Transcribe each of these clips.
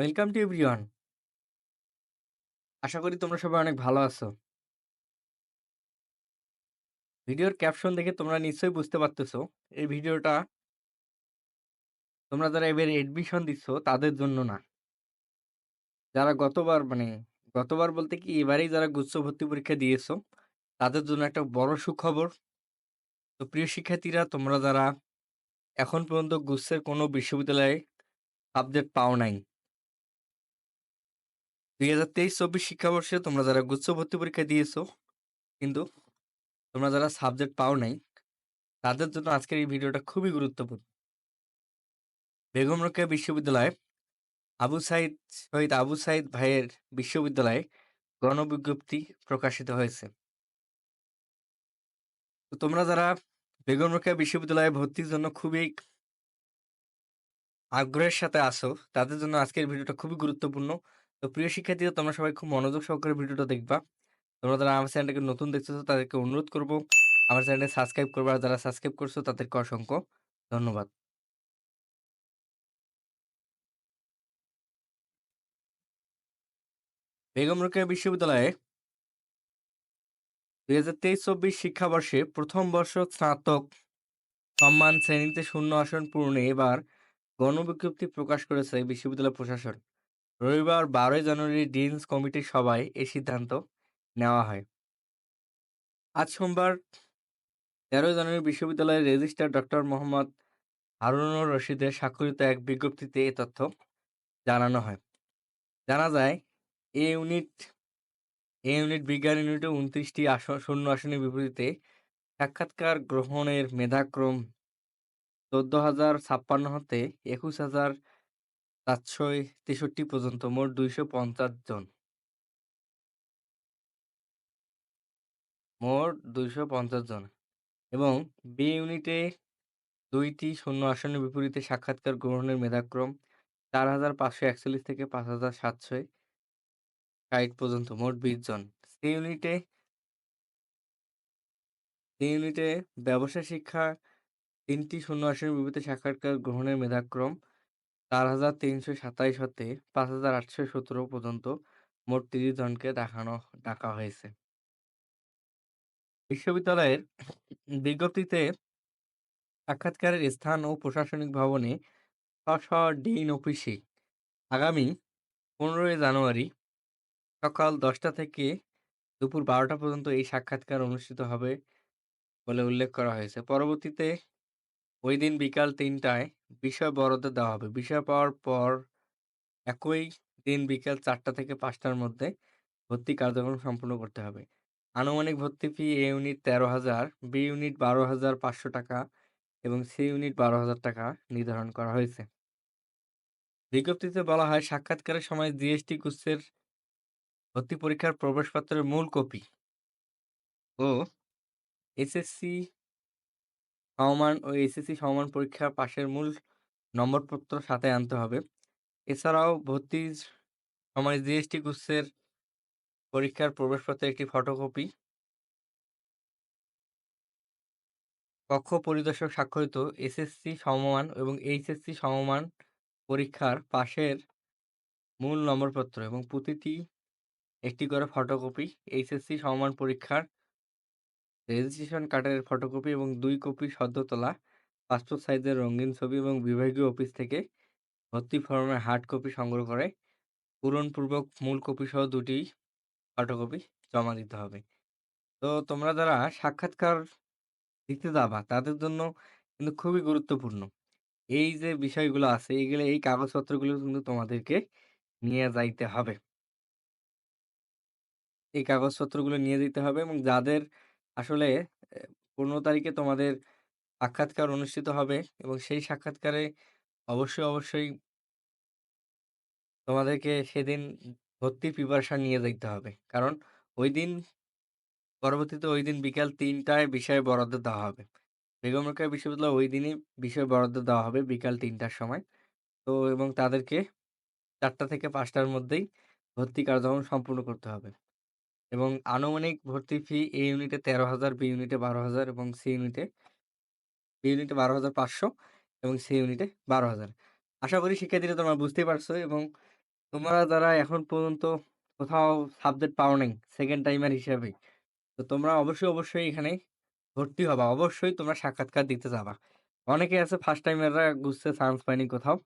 Welcome to everyone. আশা করি তোমরা সবাই অনেক ভালো আছো। ভিডিওর ক্যাপশন দেখে তোমরা নিশ্চয়ই বুঝতে পারতেছো, এই ভিডিওটা তোমরা যারা এবারে এডমিশন দিচ্ছ তাদের জন্য না। যারা গতবার মানে গতবার বলতে কি এবারেই যারা গুচ্ছ ভর্তি পরীক্ষা দিয়েছ, তাদের জন্য একটা বড় সুখবর। তো প্রিয় শিক্ষার্থীরা তোমরা যারা এখন পর্যন্ত গুচ্ছের কোনো বিশ্ববিদ্যালয়ে সাবজেক্ট পাও নাই ২০২৩-২৪ শিক্ষাবর্ষে তোমরা যারা গুচ্ছ ভর্তি পরীক্ষা দিয়েছ, কিন্তু তোমরা যারা সাবজেক্ট পাও নাই, তাদের জন্য আজকের এই ভিডিওটা খুবই গুরুত্বপূর্ণ। বেগম রোকেয়া বিশ্ববিদ্যালয় আবু সাইদ শহীদ আবু সাইদ ভাইয়ের বিশ্ববিদ্যালয়ে গণবিজ্ঞপ্তি প্রকাশিত হয়েছে। তোমরা যারা বেগম রোকেয়া বিশ্ববিদ্যালয়ে ভর্তির জন্য খুবই আগ্রহের সাথে আসো, তাদের জন্য আজকের ভিডিওটা খুবই গুরুত্বপূর্ণ। তো প্রিয় শিক্ষার্থীরা তোমরা সবাই খুব মনোযোগ সহকারে ভিডিওটা দেখবা। তোমরা যারা আমার চ্যানেলটাকে নতুন দেখতেছো, তাদেরকে অনুরোধ করব, আমার চ্যানেলটা সাবস্ক্রাইব করবা। আর যারা সাবস্ক্রাইব করছ, তাদেরকে অসংখ্য ধন্যবাদ। বেগম রোকেয়া বিশ্ববিদ্যালয়ে ২০২৩-২৪ শিক্ষাবর্ষে প্রথম বর্ষ স্নাতক সম্মান শ্রেণীতে শূন্য আসন পূরণে এবার গণবিজ্ঞপ্তি প্রকাশ করেছে বিশ্ববিদ্যালয় প্রশাসন। রবিবার ১২ই জানুয়ারি ডিনস কমিটির সভায় এ সিদ্ধান্ত নেওয়া হয়। আজ সোমবার ১৩ জানুয়ারি বিশ্ববিদ্যালয়ের রেজিস্ট্রার ডক্টর মোহাম্মদ হারুনুর রশিদের স্বাক্ষরিত এক বিজ্ঞপ্তিতে এ তথ্য জানানো হয়। জানা যায়, এ ইউনিট এ ইউনিট বিজ্ঞান ইউনিটে ২৯টি আসন শূন্য আসনের বিপরীতে সাক্ষাৎকার গ্রহণের মেধাক্রম ১৪,০৫৬ হতে ২১,৭৬৩ পর্যন্ত মোট ২৫০ জন। মোট ২৫০ জন এবং বি ইউনিটে ২টি শূন্য আসনের বিপরীতে সাক্ষাৎকার গ্রহণের মেধাক্রম ৪,৫৪১ থেকে ৫,৭৬০ পর্যন্ত মোট ২০ জন। সি ইউনিটে সি ইউনিটে ব্যবসায় শিক্ষা ৩টি শূন্য আসনের বিপরীতে সাক্ষাৎকার গ্রহণের মেধাক্রম ৪,৩২৭ হতে ৫,৮১৭ পর্যন্ত মোট ৩০ জনকে দেখানো ডাকা হয়েছে। বিশ্ববিদ্যালয়ের বিজ্ঞপ্তিতে সাক্ষাৎকারের স্থান ও প্রশাসনিক ভবনে স্ব-স্ব ডিন অফিসে আগামী ১৫ই জানুয়ারি সকাল ১০টা থেকে দুপুর ১২টা পর্যন্ত এই সাক্ষাৎকার অনুষ্ঠিত হবে বলে উল্লেখ করা হয়েছে। পরবর্তীতে ওই দিন বিকাল ৩টায় বিষয় বরাদ্দ দেওয়া হবে। বিষয় পাওয়ার পর একই দিন বিকাল ৪টা থেকে ৫টার মধ্যে ভর্তি কার্যক্রম সম্পূর্ণ করতে হবে। আনুমানিক ভর্তি ফি এ ইউনিট ১৩,০০০, বি ইউনিট ১২,৫০০ টাকা এবং সি ইউনিট ১২,০০০ টাকা নির্ধারণ করা হয়েছে। বিজ্ঞপ্তিতে বলা হয়, সাক্ষাৎকারের সময় জিএসটি গুচ্ছের ভর্তি পরীক্ষার প্রবেশপত্রের মূল কপি ও এসএসসি সমমান ও এসএসসি সমমান পরীক্ষা পাশের মূল নম্বরপত্র সাথে আনতে হবে। এছাড়াও ভর্তির সময় জিএসটি গুচ্ছের পরীক্ষার প্রবেশপত্রের একটি ফটোকপি কক্ষ পরিদর্শক স্বাক্ষরিত এসএসসি সমমান এবং এইচএসসি সমমান পরীক্ষার পাশের মূল নম্বরপত্র এবং প্রতিটি একটি করে ফটোকপি, এইচএসসি সমমান পরীক্ষার রেজিস্ট্রেশন কার্ডের ফটোকপি এবং ২ কপি সদ্য তোলা, পাসপোর্ট সাইজের রঙিন ছবি এবং বিভাগীয় অফিস থেকে ভর্তি ফরমের হার্ড কপি সংগ্রহ করে পূরণপূর্বক মূল কপিসহ দুটি ফটোকপি জমা দিতে হবে। তো তোমরা যারা সাক্ষাৎকার দিতে যাবা, তাদের জন্য কিন্তু খুবই গুরুত্বপূর্ণ। এই যে বিষয়গুলো আছে, এগুলো এই কাগজপত্রগুলো কিন্তু তোমাদেরকে নিয়ে যাইতে হবে। এই কাগজপত্রগুলো নিয়ে যেতে হবে এবং যাদের আসলে ১৫ তারিখে তোমাদের সাক্ষাৎকার অনুষ্ঠিত হবে এবং সেই সাক্ষাৎকারে অবশ্যই, অবশ্যই তোমাদেরকে সেদিন ভর্তির প্রিপারেশন নিয়ে যাইতে হবে। কারণ ঐদিন পরবর্তীতে ঐদিন বিকাল ৩টায় বিষয় বরাদ্দ দেওয়া হবে। বেগম বিশ্ববিদ্যালয়ে ঐদিনই বিষয় বরাদ্দ দেওয়া হবে বিকাল ৩টার সময়। তো এবং তাদেরকে ৪টা থেকে ৫টার মধ্যেই ভর্তি কার্যক্রম সম্পূর্ণ করতে হবে। এবং আনুমানিক ভর্তি ফি এ ইউনিটে ১৩,০০০, বি ইউনিটে ১২,০০০ এবং সি ইউনিটে বি ইউনিটে ১২,৫০০ এবং সি ইউনিটে ১২,০০০ আশা করি শিক্ষার্থীরা তোমরা বুঝতেই পারছ এবং তোমরা যারা এখন পর্যন্ত কোথাও সাবজেক্ট পাও নাই, সেকেন্ড টাইমার হিসাবে তো তোমরা অবশ্যই, অবশ্যই এখানে ভর্তি হবা। অবশ্যই তোমরা সাক্ষাৎকার দিতে যাবা। অনেকে আছে ফার্স্ট টাইমাররা খুঁজছে চান্স পায়নি কোথাও।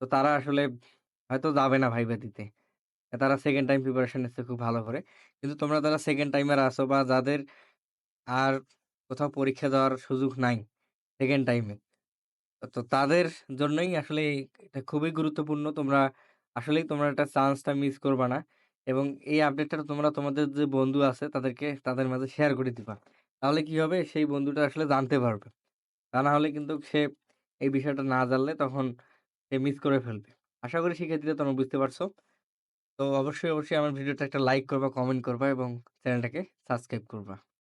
তো তারা আসলে হয়তো যাবে না ভাইবা দিতে। তারা সেকেন্ড টাইম প্রিপারেশন নিচ্ছে খুব ভালো করে। কিন্তু তোমরা যারা সেকেন্ড টাইমার আছো বা যাদের আর কোথাও পরীক্ষা দেওয়ার সুযোগ নাই সেকেন্ড টাইমে। তো তাদের জন্যই আসলে এটা খুবই গুরুত্বপূর্ণ। তোমরা আসলেই তোমরা এটা চান্সটা মিস করবা না। এবং এই আপডেটটা তোমরা তোমাদের যে বন্ধু আছে তাদেরকে তাদের মাঝে শেয়ার করে দিবা। তাহলে কি হবে? সেই বন্ধুটা আসলে জানতে পারবে। তা না হলে কিন্তু সে এই বিষয়টা না জানলে তখন সে মিস করে ফেলবে। আশা করি শিক্ষার্থীরা তোমরা বুঝতে পারছ। তো অবশ্যই, অবশ্যই আমার ভিডিওটা একটা লাইক করবা, কমেন্ট করবা এবং চ্যানেলটাকে সাবস্ক্রাইব করবা।